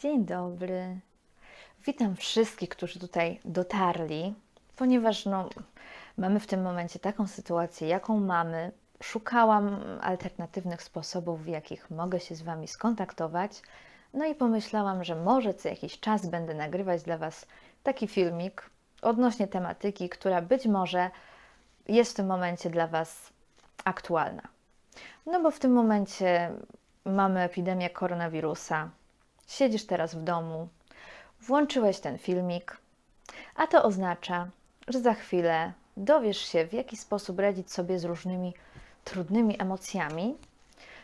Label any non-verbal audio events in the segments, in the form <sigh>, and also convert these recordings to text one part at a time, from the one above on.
Dzień dobry. Witam wszystkich, którzy tutaj dotarli, ponieważ no, mamy w tym momencie taką sytuację, jaką mamy. Szukałam alternatywnych sposobów, w jakich mogę się z Wami skontaktować. No i pomyślałam, że może co jakiś czas będę nagrywać dla Was taki filmik odnośnie tematyki, która być może jest w tym momencie dla Was aktualna. No bo w tym momencie mamy epidemię koronawirusa. Siedzisz teraz w domu, włączyłeś ten filmik, a to oznacza, że za chwilę dowiesz się, w jaki sposób radzić sobie z różnymi trudnymi emocjami.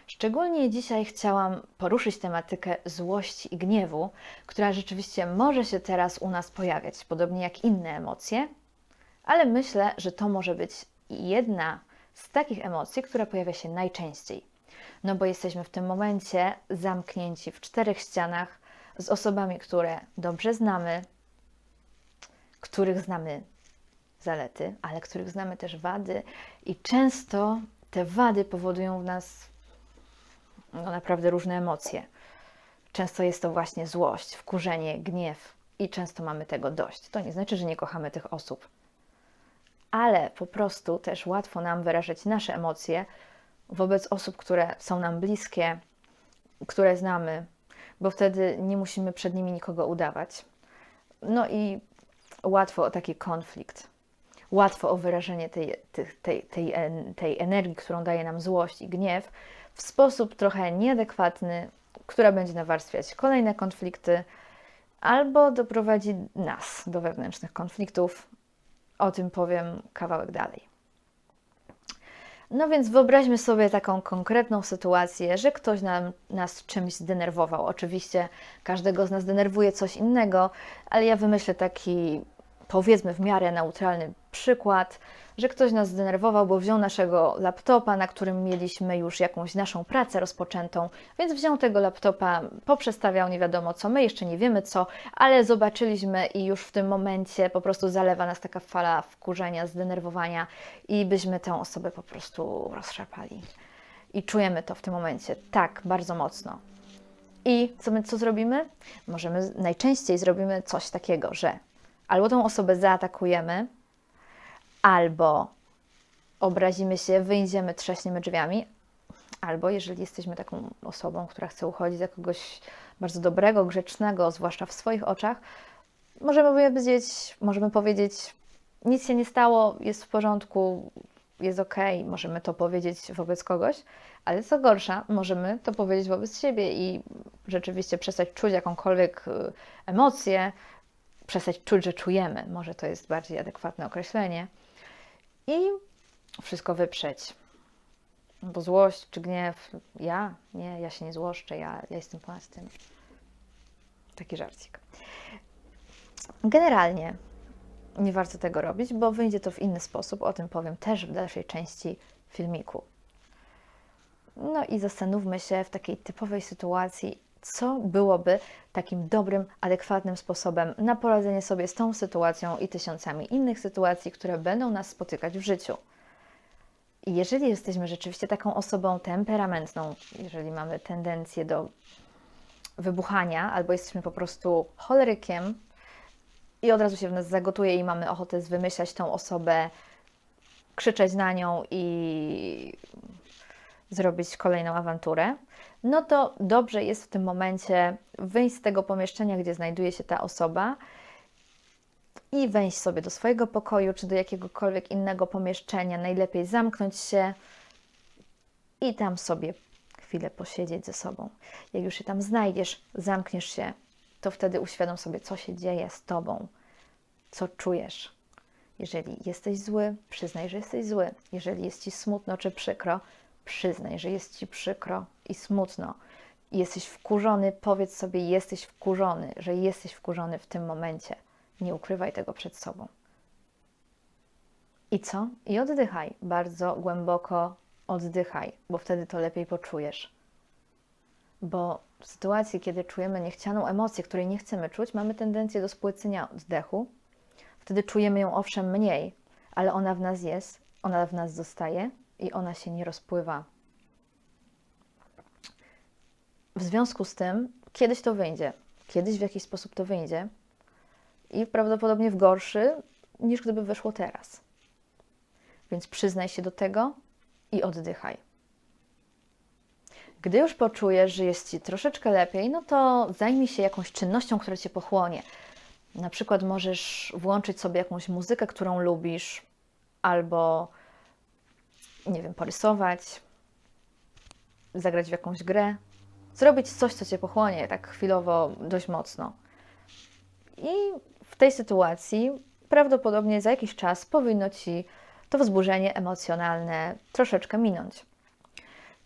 Szczególnie dzisiaj chciałam poruszyć tematykę złości i gniewu, która rzeczywiście może się teraz u nas pojawiać, podobnie jak inne emocje, ale myślę, że to może być jedna z takich emocji, która pojawia się najczęściej. No bo jesteśmy w tym momencie zamknięci w czterech ścianach z osobami, które dobrze znamy, których znamy zalety, ale których znamy też wady, i często te wady powodują w nas no, naprawdę różne emocje. Często jest to właśnie złość, wkurzenie, gniew, i często mamy tego dość. To nie znaczy, że nie kochamy tych osób, ale po prostu też łatwo nam wyrażać nasze emocje wobec osób, które są nam bliskie, które znamy, bo wtedy nie musimy przed nimi nikogo udawać. No i łatwo o taki konflikt, łatwo o wyrażenie tej, tej, tej, tej, energii, którą daje nam złość i gniew, w sposób trochę nieadekwatny, która będzie nawarstwiać kolejne konflikty albo doprowadzi nas do wewnętrznych konfliktów. O tym powiem kawałek dalej. No więc wyobraźmy sobie taką konkretną sytuację, że ktoś nam, nas czymś zdenerwował. Oczywiście każdego z nas denerwuje coś innego, ale ja wymyślę taki, powiedzmy, w miarę neutralny przykład, że ktoś nas zdenerwował, bo wziął naszego laptopa, na którym mieliśmy już jakąś naszą pracę rozpoczętą, więc wziął tego laptopa, poprzestawiał nie wiadomo co, my jeszcze nie wiemy co, ale zobaczyliśmy i już w tym momencie po prostu zalewa nas taka fala wkurzenia, zdenerwowania i byśmy tę osobę po prostu rozszarpali. I czujemy to w tym momencie tak bardzo mocno. I co my co zrobimy? Możemy najczęściej zrobimy coś takiego, że albo tą osobę zaatakujemy, albo obrazimy się, wyjdziemy, trzaśniemy drzwiami, albo jeżeli jesteśmy taką osobą, która chce uchodzić za kogoś bardzo dobrego, grzecznego, zwłaszcza w swoich oczach, możemy powiedzieć, możemy powiedzieć, nic się nie stało, jest w porządku, jest ok, możemy to powiedzieć wobec kogoś, ale co gorsza, możemy to powiedzieć wobec siebie i rzeczywiście przestać czuć jakąkolwiek y, emocję, przestać czuć, że czujemy. Może to jest bardziej adekwatne określenie i wszystko wyprzeć. Bo złość czy gniew, ja? Nie, ja się nie złoszczę, ja, ja jestem ponad tym. Taki żarcik. Generalnie nie warto tego robić, bo wyjdzie to w inny sposób. O tym powiem też w dalszej części filmiku. No i zastanówmy się w takiej typowej sytuacji, co byłoby takim dobrym, adekwatnym sposobem na poradzenie sobie z tą sytuacją i tysiącami innych sytuacji, które będą nas spotykać w życiu. I jeżeli jesteśmy rzeczywiście taką osobą temperamentną, jeżeli mamy tendencję do wybuchania, albo jesteśmy po prostu cholerykiem i od razu się w nas zagotuje i mamy ochotę zwymyślać tą osobę, krzyczeć na nią i zrobić kolejną awanturę, no to dobrze jest w tym momencie wyjść z tego pomieszczenia, gdzie znajduje się ta osoba i wejść sobie do swojego pokoju czy do jakiegokolwiek innego pomieszczenia. Najlepiej zamknąć się i tam sobie chwilę posiedzieć ze sobą. Jak już się tam znajdziesz, zamkniesz się, to wtedy uświadom sobie, co się dzieje z tobą, co czujesz. Jeżeli jesteś zły, przyznaj, że jesteś zły. Jeżeli jest ci smutno czy przykro, przyznaj, że jest ci przykro i smutno. Jesteś wkurzony, powiedz sobie, jesteś wkurzony, że jesteś wkurzony w tym momencie. Nie ukrywaj tego przed sobą. I co? I oddychaj. Bardzo głęboko oddychaj, bo wtedy to lepiej poczujesz. Bo w sytuacji, kiedy czujemy niechcianą emocję, której nie chcemy czuć, mamy tendencję do spłycenia oddechu. Wtedy czujemy ją owszem mniej, ale ona w nas jest, ona w nas zostaje i ona się nie rozpływa. W związku z tym, kiedyś to wyjdzie. Kiedyś w jakiś sposób to wyjdzie i prawdopodobnie w gorszy niż gdyby wyszło teraz. Więc przyznaj się do tego i oddychaj. Gdy już poczujesz, że jest ci troszeczkę lepiej, no to zajmij się jakąś czynnością, która cię pochłonie. Na przykład możesz włączyć sobie jakąś muzykę, którą lubisz, albo nie wiem, porysować, zagrać w jakąś grę, zrobić coś, co cię pochłonie tak chwilowo dość mocno. I w tej sytuacji prawdopodobnie za jakiś czas powinno ci to wzburzenie emocjonalne troszeczkę minąć.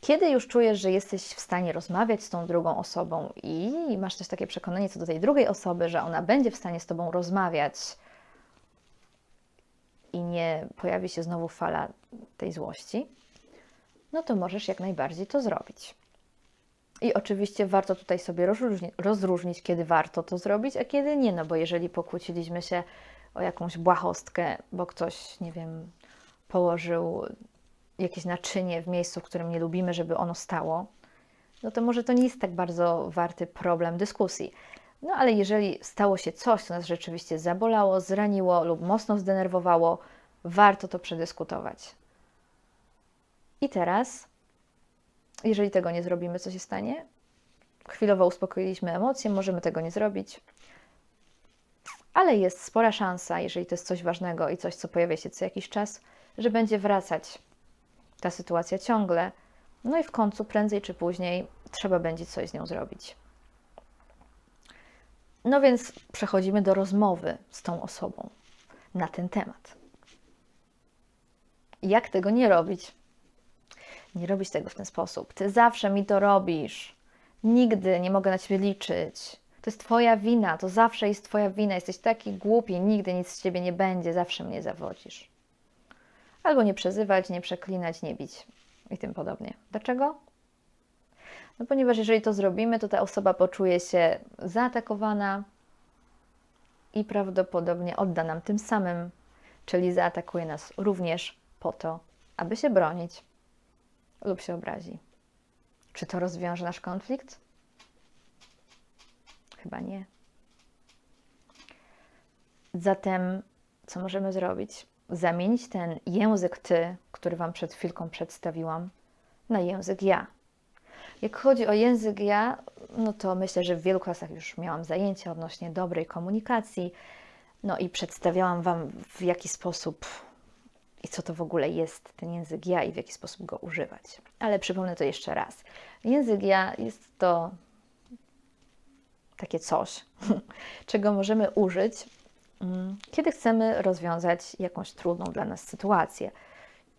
Kiedy już czujesz, że jesteś w stanie rozmawiać z tą drugą osobą i masz też takie przekonanie co do tej drugiej osoby, że ona będzie w stanie z tobą rozmawiać i nie pojawi się znowu fala tej złości, no to możesz jak najbardziej to zrobić. I oczywiście warto tutaj sobie rozróżnić, rozróżnić, kiedy warto to zrobić, a kiedy nie, no bo jeżeli pokłóciliśmy się o jakąś błahostkę, bo ktoś, nie wiem, położył jakieś naczynie w miejscu, w którym nie lubimy, żeby ono stało, no to może to nie jest tak bardzo warty problem dyskusji. No ale jeżeli stało się coś, co nas rzeczywiście zabolało, zraniło lub mocno zdenerwowało, warto to przedyskutować. I teraz, jeżeli tego nie zrobimy, co się stanie? Chwilowo uspokoiliśmy emocje, możemy tego nie zrobić, ale jest spora szansa, jeżeli to jest coś ważnego i coś, co pojawia się co jakiś czas, że będzie wracać ta sytuacja ciągle. No i w końcu, prędzej czy później, trzeba będzie coś z nią zrobić. No więc przechodzimy do rozmowy z tą osobą na ten temat. Jak tego nie robić? Nie robić tego w ten sposób. Ty zawsze mi to robisz. Nigdy nie mogę na ciebie liczyć. To jest Twoja wina, to zawsze jest Twoja wina. Jesteś taki głupi, nigdy nic z Ciebie nie będzie, zawsze mnie zawodzisz. Albo nie przezywać, nie przeklinać, nie bić i tym podobnie. Dlaczego? No ponieważ jeżeli to zrobimy, to ta osoba poczuje się zaatakowana i prawdopodobnie odda nam tym samym, czyli zaatakuje nas również po to, aby się bronić lub się obrazi. Czy to rozwiąże nasz konflikt? Chyba nie. Zatem, co możemy zrobić? Zamienić ten język ty, który Wam przed chwilką przedstawiłam, na język ja. Jak chodzi o język ja, no to myślę, że w wielu klasach już miałam zajęcia odnośnie dobrej komunikacji. No i przedstawiałam Wam w jaki sposób i co to w ogóle jest ten język ja i w jaki sposób go używać. Ale przypomnę to jeszcze raz. Język ja jest to takie coś, <laughs> czego możemy użyć, mm, kiedy chcemy rozwiązać jakąś trudną dla nas sytuację.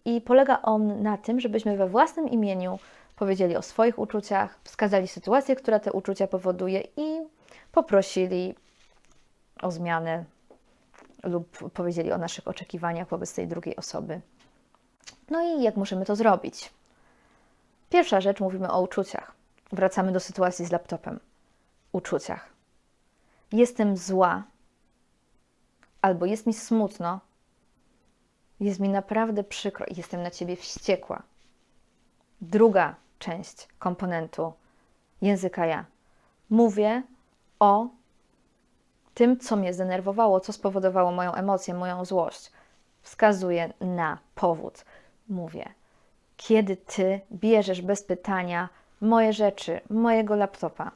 I polega on na tym, żebyśmy we własnym imieniu powiedzieli o swoich uczuciach, wskazali sytuację, która te uczucia powoduje i poprosili o zmianę lub powiedzieli o naszych oczekiwaniach wobec tej drugiej osoby. No i jak możemy to zrobić? Pierwsza rzecz, mówimy o uczuciach. Wracamy do sytuacji z laptopem. Uczuciach. Jestem zła, albo jest mi smutno, jest mi naprawdę przykro i jestem na ciebie wściekła. Druga część komponentu języka ja. Mówię o tym, co mnie zdenerwowało, co spowodowało moją emocję, moją złość. Wskazuję na powód. Mówię, kiedy ty bierzesz bez pytania moje rzeczy, mojego laptopa.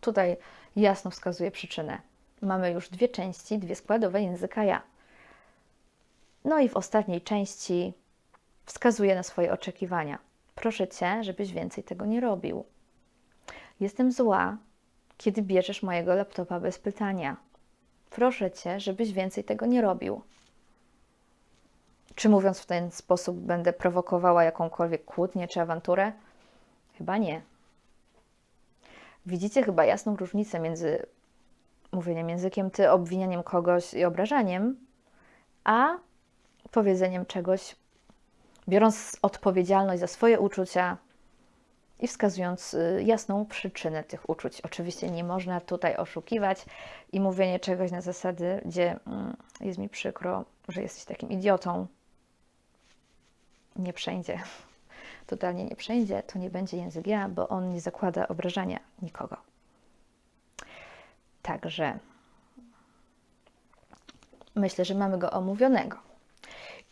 Tutaj jasno wskazuje przyczynę. Mamy już dwie części, dwie składowe języka ja. No i w ostatniej części wskazuje na swoje oczekiwania. Proszę cię, żebyś więcej tego nie robił. Jestem zła, kiedy bierzesz mojego laptopa bez pytania. Proszę cię, żebyś więcej tego nie robił. Czy mówiąc w ten sposób będę prowokowała jakąkolwiek kłótnię czy awanturę? Chyba nie. Widzicie chyba jasną różnicę między mówieniem językiem ty, obwinianiem kogoś i obrażaniem, a powiedzeniem czegoś, biorąc odpowiedzialność za swoje uczucia i wskazując y, jasną przyczynę tych uczuć. Oczywiście nie można tutaj oszukiwać i mówienie czegoś na zasady, gdzie mm, jest mi przykro, że jesteś takim idiotą. Nie przejdzie. <laughs> Totalnie nie przejdzie. To nie będzie język ja, bo on nie zakłada obrażania nikogo. Także myślę, że mamy go omówionego.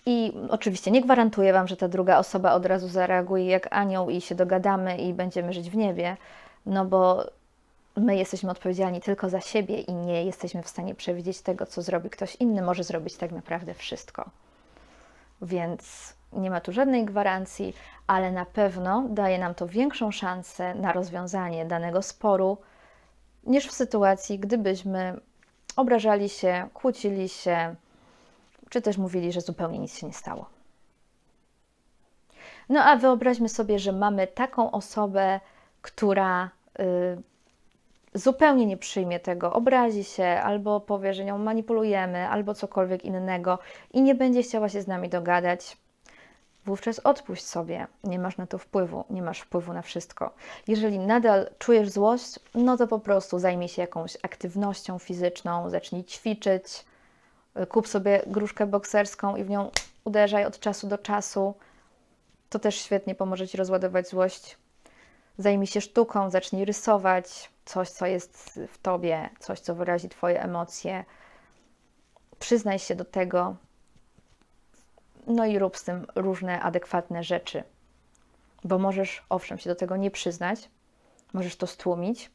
I oczywiście nie gwarantuję Wam, że ta druga osoba od razu zareaguje jak anioł i się dogadamy i będziemy żyć w niebie, no bo my jesteśmy odpowiedzialni tylko za siebie i nie jesteśmy w stanie przewidzieć tego, co zrobi ktoś inny. Może zrobić tak naprawdę wszystko. Więc nie ma tu żadnej gwarancji, ale na pewno daje nam to większą szansę na rozwiązanie danego sporu niż w sytuacji, gdybyśmy obrażali się, kłócili się, czy też mówili, że zupełnie nic się nie stało. No a wyobraźmy sobie, że mamy taką osobę, która y, zupełnie nie przyjmie tego, obrazi się, albo powie, że nią manipulujemy, albo cokolwiek innego i nie będzie chciała się z nami dogadać. Wówczas odpuść sobie, nie masz na to wpływu, nie masz wpływu na wszystko. Jeżeli nadal czujesz złość, no to po prostu zajmij się jakąś aktywnością fizyczną, zacznij ćwiczyć, kup sobie gruszkę bokserską i w nią uderzaj od czasu do czasu. To też świetnie pomoże Ci rozładować złość. Zajmij się sztuką, zacznij rysować coś, co jest w Tobie, coś, co wyrazi Twoje emocje. Przyznaj się do tego, no i rób z tym różne adekwatne rzeczy. Bo możesz, owszem, się do tego nie przyznać, możesz to stłumić,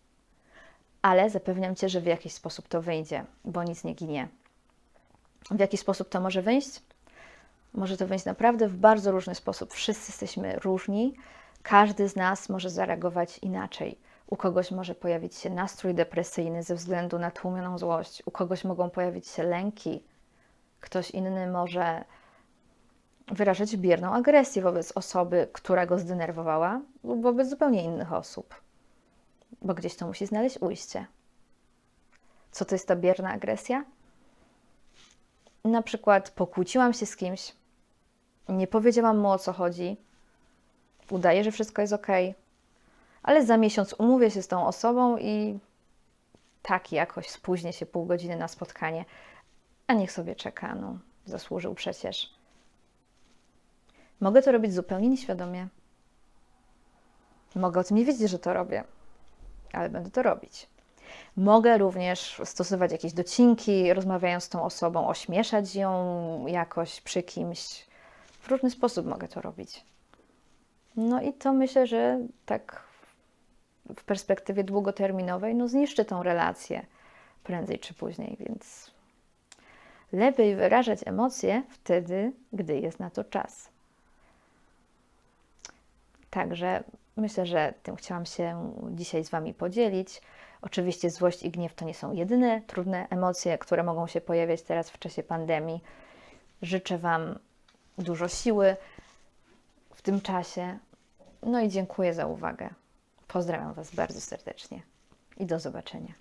ale zapewniam Cię, że w jakiś sposób to wyjdzie, bo nic nie ginie. W jaki sposób to może wyjść? Może to wyjść naprawdę w bardzo różny sposób. Wszyscy jesteśmy różni, każdy z nas może zareagować inaczej. U kogoś może pojawić się nastrój depresyjny ze względu na tłumioną złość, u kogoś mogą pojawić się lęki, ktoś inny może wyrażać bierną agresję wobec osoby, która go zdenerwowała, lub wobec zupełnie innych osób, bo gdzieś to musi znaleźć ujście. Co to jest ta bierna agresja? Na przykład pokłóciłam się z kimś, nie powiedziałam mu o co chodzi, udaję, że wszystko jest ok, ale za miesiąc umówię się z tą osobą i tak jakoś spóźnię się pół godziny na spotkanie, a niech sobie czeka, no, zasłużył przecież. Mogę to robić zupełnie nieświadomie. Mogę o tym nie wiedzieć, że to robię, ale będę to robić. Mogę również stosować jakieś docinki, rozmawiając z tą osobą, ośmieszać ją jakoś przy kimś. W różny sposób mogę to robić. No i to myślę, że tak w perspektywie długoterminowej no zniszczy tą relację prędzej czy później, więc lepiej wyrażać emocje wtedy, gdy jest na to czas. Także myślę, że tym chciałam się dzisiaj z Wami podzielić. Oczywiście złość i gniew to nie są jedyne trudne emocje, które mogą się pojawiać teraz w czasie pandemii. Życzę Wam dużo siły w tym czasie. No i dziękuję za uwagę. Pozdrawiam Was bardzo serdecznie i do zobaczenia.